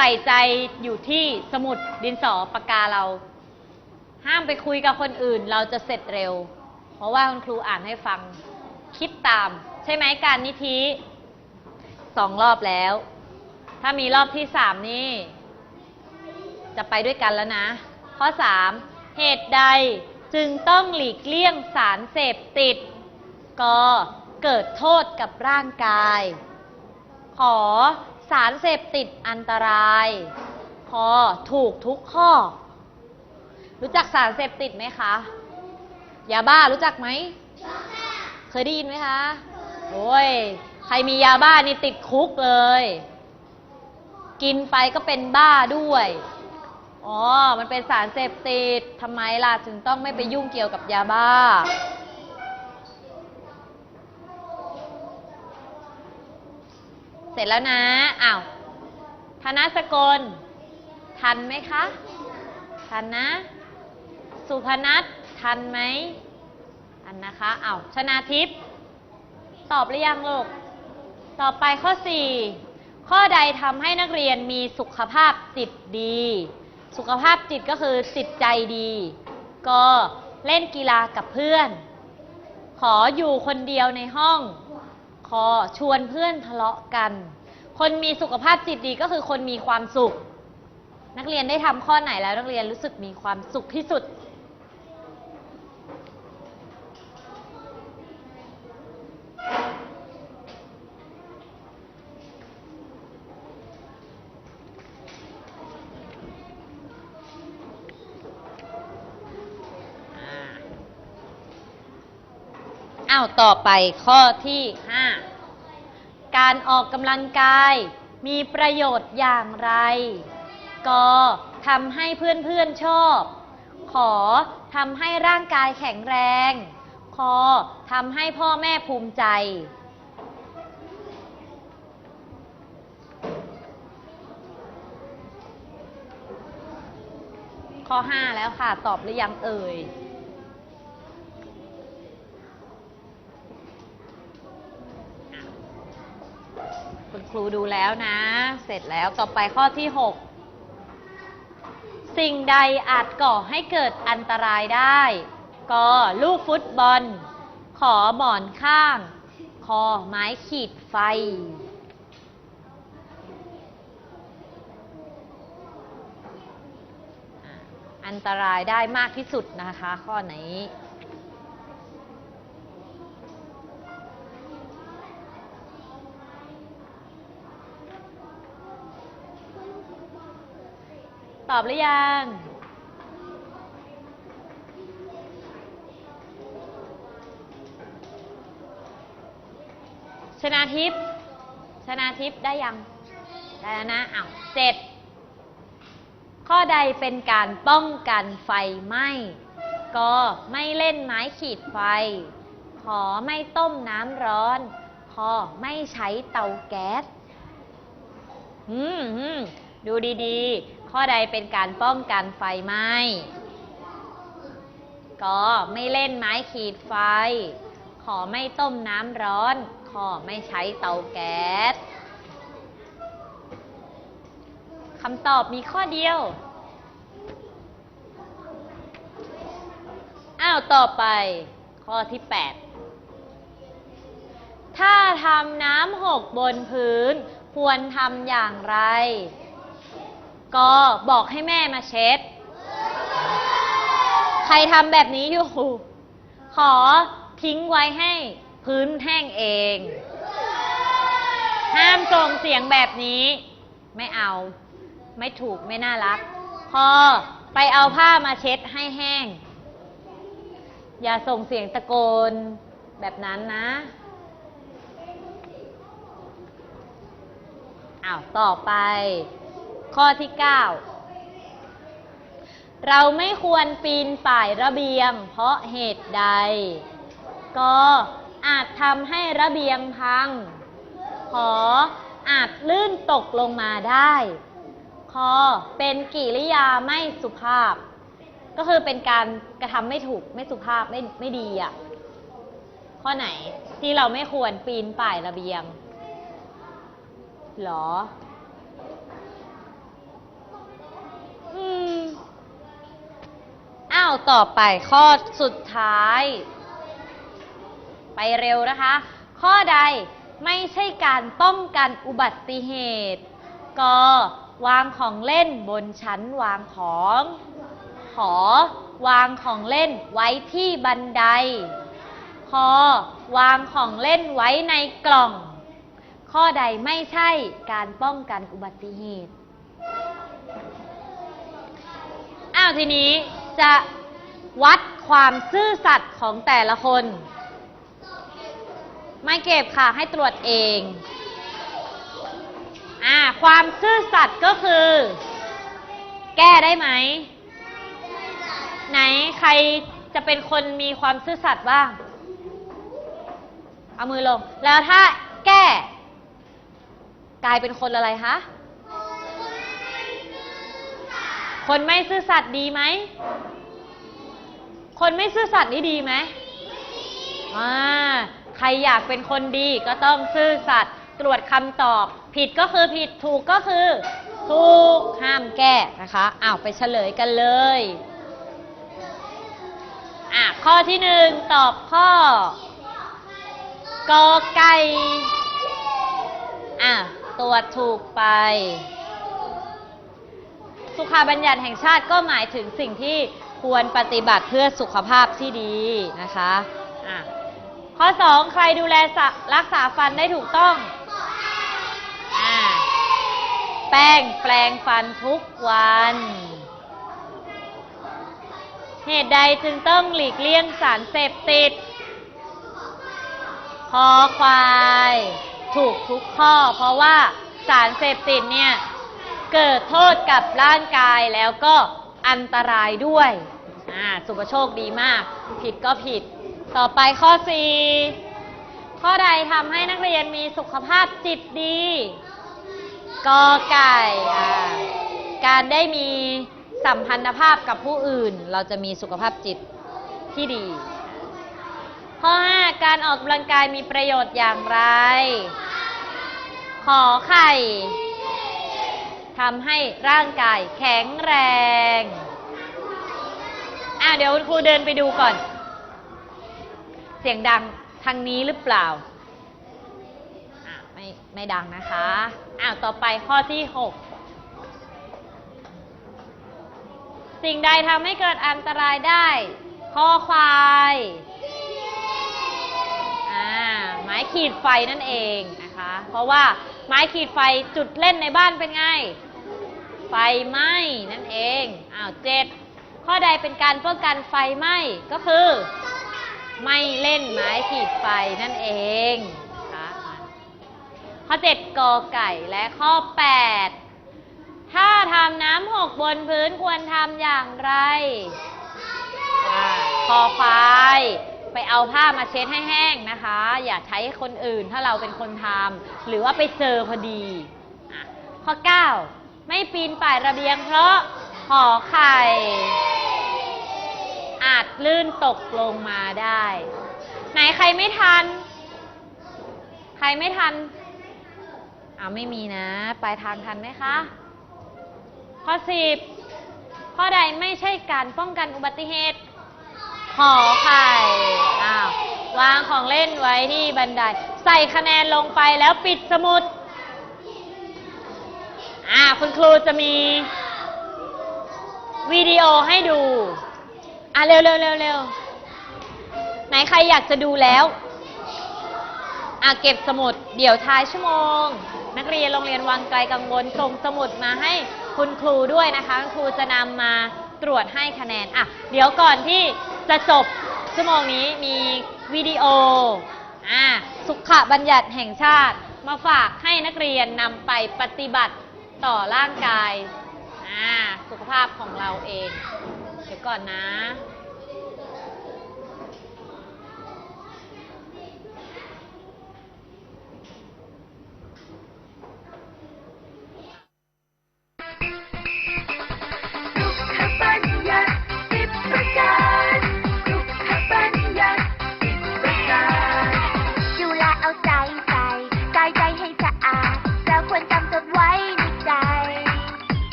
ใส่ใจอยู่ที่สมุดดินสอปากกาเรา ห้ามไปคุยกับคนอื่น เราจะเสร็จเร็ว เพราะว่าคุณครูอ่านให้ฟัง คิดตาม ใช่ไหมการนิธิสองรอบแล้ว ถ้ามีรอบที่สามนี่ จะไปด้วยกันแล้วนะ ข้อ3เหตุใดจึงต้องหลีกเลี่ยงสารเสพติดกเกิดโทษกับร่างกาย ขอ สารเสพติดอันตรายขอถูกทุกข้อ รู้จักสารเสพติดไหมคะ ยาบ้ารู้จักไหม เคยได้ยินไหมคะ โอ้ย ใครมียาบ้านี่ติดคุกเลย กินไปก็เป็นบ้าด้วย อ๋อ มันเป็นสารเสพติดทำไมล่ะ ถึงต้องไม่ไปยุ่งเกี่ยวกับยาบ้า เส ร็จแล้วนะ อ้าว ธนสกล ทันไหมคะ ทันนะ สุพนัททันไหมทันนะคะ อ้าว ชนาทิพย์ ตอบหรือยังลูก ต่อไปข้อ 4 ข้อใดทำให้นักเรียนมีสุขภาพจิตดี สุขภาพจิตก็คือจิตใจดี ก็เล่นกีฬากับเพื่อน ขออยู่คนเดียวในห้อง ขอชวนเพื่อนทะเลาะกัน คนมีสุขภาพจิตดีก็คือคนมีความสุข นักเรียนได้ทำข้อไหนแล้วนักเรียนรู้สึกมีความสุขที่สุด อ้าว ต่อไปข้อที่ 5 การออกกำลังกายมีประโยชน์อย่างไรก็ทำให้เพื่อนๆชอบ ขอ ทำให้ร่างกายแข็งแรงคอทำให้พ่อแม่ภูมิใจ ข้อ 5 แล้วค่ะ ตอบหรือยังเอ่ย คุณครูดูแล้วนะ เสร็จแล้วต่อไปข้อที่ 6 สิ่งใดอาจก่อให้เกิดอันตรายได้ก็ลูกฟุตบอล ขอหมอนข้าง คอไม้ขีดไฟ อันตรายได้มากที่สุดนะคะ ข้อไหน ตอบหรือยัง ชนาทิพย์ชนาทิพย์ได้ยัง ได้แล้วนะอ้าวเจ็ดข้อใดเป็นการป้องกันไฟไหม้ก็ไม่เล่นไม้ขีดไฟ ขอไม่ต้มน้ำร้อน ขอไม่ใช้เตาแก๊ส อืมอืมดูดี ๆ ข้อใดเป็นการป้องกันไฟไหม้ก็ไม่เล่นไม้ขีดไฟ ขอไม่ต้มน้ำร้อน ขอไม่ใช้เตาแก๊สคำตอบมีข้อเดียว อ้าวต่อไป ข้อที่ 8 ถ้าทำน้ำหกบนพื้น ควรทำอย่างไร ก็บอกให้แม่มาเช็ด ใครทำแบบนี้อยู่ ขอทิ้งไว้ให้พื้นแห้งเอง ห้ามส่งเสียงแบบนี้ ไม่เอา ไม่ถูกไม่น่ารักพอไปเอาผ้ามาเช็ดให้แห้ง อย่าส่งเสียงตะโกนแบบนั้นนะอ้าวต่อไป ข้อที่ 9 เราไม่ควรปีนป่ายระเบียง เพราะเหตุใด ก็อาจทำให้ระเบียงพัง ขออาจลื่นตกลงมาได้คอเป็นกิริยาไม่สุภาพ ก็คือเป็นการกระทำไม่ถูกไม่สุภาพไม่ไม่ดีอะ่ะ ข้อไหนที่เราไม่ควรปีนป่ายระเบียงหรอ อืม อ้าวต่อไปข้อสุดท้าย ไปเร็วนะคะ ข้อใดไม่ใช่การป้องกันอุบัติเหตุกวางของเล่นบนชั้นวางของขอวางของเล่นไว้ที่บันไดคอวางของเล่นไว้ในกล่อง ข้อใดไม่ใช่การป้องกันอุบัติเหตุ อ้าวทีนี้จะวัดความซื่อสัตย์ของแต่ละคน ไม่เก็บค่ะให้ตรวจเองอ่าความซื่อสัตย์ก็คือ แก้ได้ไหม ไหนใครจะเป็นคนมีความซื่อสัตย์บ้าง เอามือลง แล้วถ้าแก้ กลายเป็นคนอะไรคะ คนไม่ซื่อสัตย์ดีไหม คนไม่ซื่อสัตย์นี่ดีไหมอ่าใครอยากเป็นคนดีก็ต้องซื่อสัตย์ตรวจคำตอบ ผิดก็คือผิดถูกก็คือ ถูกห้ามแก้นะคะอ้าวไปเฉลยกันเลยอะข้อที่หนึ่งตอบข้อกอไก่อะตรวจถูกไป สุขาบัญญัติแห่งชาติก็หมายถึงสิ่งที่ควรปฏิบัติเพื่อสุขภาพที่ดีนะคะอะข้อ 2 ใครดูแลรักษาฟันได้ถูกต้องอะแป้งแปลงฟันทุกวัน เหตุใดจึงต้องหลีกเลี่ยงสารเสพติดคอควาย ถูกทุกข้อ เพราะว่าสารเสพติดเนี่ย เกิดโทษกับร่างกายแล้วก็อันตรายด้วยอ่าสุภโชคดีมาก ผิดก็ผิด ต่อไปข้อ 4 ข้อใดทำให้นักเรียนมีสุขภาพจิตดีกอไก่อ่าการได้มีสัมพันธภาพกับผู้อื่น เราจะมีสุขภาพจิตที่ดี ข้อ 5 การออกกำลังกายมีประโยชน์อย่างไร ขอไข่ ทำให้ร่างกายแข็งแรงอะเดี๋ยวครูเดินไปดูก่อน เสียงดังทางนี้หรือเปล่าอะไม่ไม่ดังนะคะอ้าวต่อไปข้อที่ 6สิ่งใดทำให้เกิดอันตรายได้ข้อควายอ่าไม้ขีดไฟนั่นเองนะคะ เพราะว่าไม้ขีดไฟจุดเล่นในบ้านเป็นไง ไฟไหม้นั่นเอง อ้าวเจ็ดข้อใดเป็นการป้องกันไฟไหม้ก็คือ ไม่เล่นไม้ขีดไฟนั่นเองนะคะข้อเจ็ดกอไก่และข้อแปดถ้าทำน้ำหกบนพื้นควรทำอย่างไรอ่าคอควายไปเอาผ้ามาเช็ดให้แห้งนะคะ อย่าใช้คนอื่นถ้าเราเป็นคนทำหรือว่าไปเจอพอดีอะข้อ 9 ไม่ปีนป่ายระเบียงเพราะหอไข่ อาจลื่นตกลงมาได้ ไหนใครไม่ทัน ใครไม่ทันอ้าวไม่มีนะ ปลายทางทันไหมคะ ข้อ10ข้อใดไม่ใช่การป้องกันอุบัติเหตุขอไข่อ้าววางของเล่นไว้ที่บันได ใส่คะแนนลงไปแล้วปิดสมุด อ่าคุณครูจะมีวิดีโอให้ดู อะเร็วเร็วเร็วเร็วไหนใครอยากจะดูแล้ว อะเก็บสมุด เดี๋ยวท้ายชั่วโมง นักเรียนโรงเรียนวังไกลกังวลส่งสมุดมาให้คุณครูด้วยนะคะ คุณครูจะนำมาตรวจให้คะแนน อะ เดี๋ยวก่อนที่จะจบชั่วโมงนี้มีวิดีโอ อ่าสุขบัญญัติแห่งชาติมาฝากให้นักเรียนนำไปปฏิบัติ ต่อร่างกาย อ่า สุขภาพของเราเอง เดี๋ยวก่อนนะ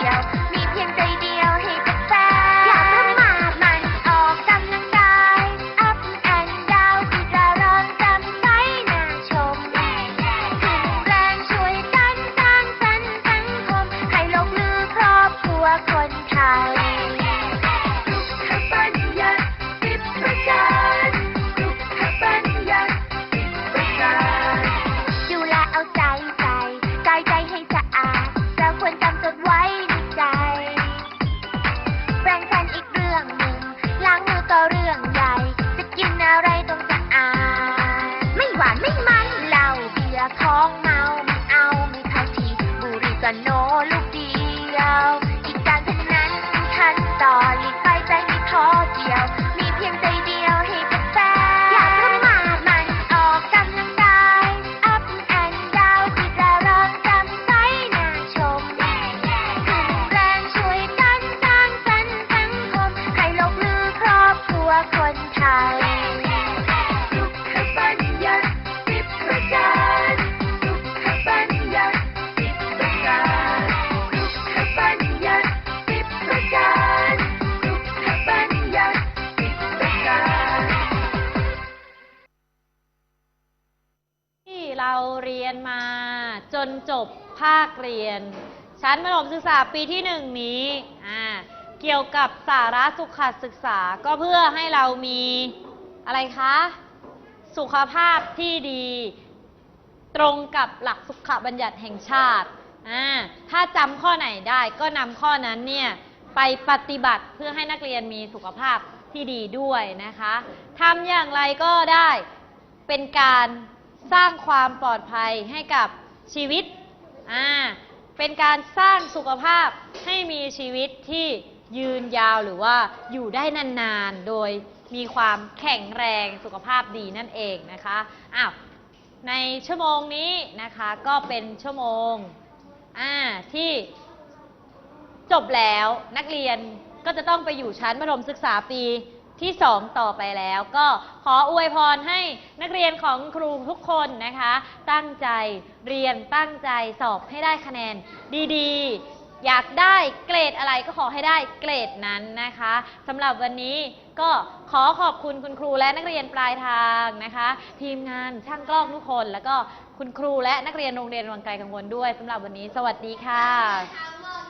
show. 每天在。 นจบภาคเรียน ชั้นมัธยมศึกษาปีที่หนึ่งนี้อ่าเกี่ยวกับสาระสุขศึกษาก็เพื่อให้เรามีอะไรคะ สุขภาพที่ดี ตรงกับหลักสุขบัญญัติแห่งชาติอ่าถ้าจำข้อไหนได้ก็นำข้อนั้นเนี่ยไปปฏิบัติเพื่อให้นักเรียนมีสุขภาพที่ดีด้วยนะคะทำอย่างไรก็ได้เป็นการสร้างความปลอดภัยให้กับ ชีวิตอ่าเป็นการสร้างสุขภาพให้มีชีวิตที่ยืนยาวหรือว่าอยู่ได้นานๆ โดยมีความแข็งแรงสุขภาพดีนั่นเองนะคะอ้าวในชั่วโมงนี้นะคะก็เป็นชั่วโมงอ่าที่จบแล้วนักเรียนก็จะต้องไปอยู่ชั้นมัธยมศึกษาปี ที่ 2 ต่อไปแล้วก็ขออวยพรให้นักเรียนของครูทุกคนนะคะ ตั้งใจเรียนตั้งใจสอบให้ได้คะแนนดีๆ อยากได้เกรดอะไรก็ขอให้ได้เกรดนั้นนะคะสำหรับวันนี้ก็ขอขอบคุณคุณครูและนักเรียนปลายทางนะคะ ทีมงานช่างกล้องทุกคน แล้วก็คุณครูและนักเรียนโรงเรียนวังไกลกังวลด้วยสำหรับวันนี้ สวัสดีค่ะ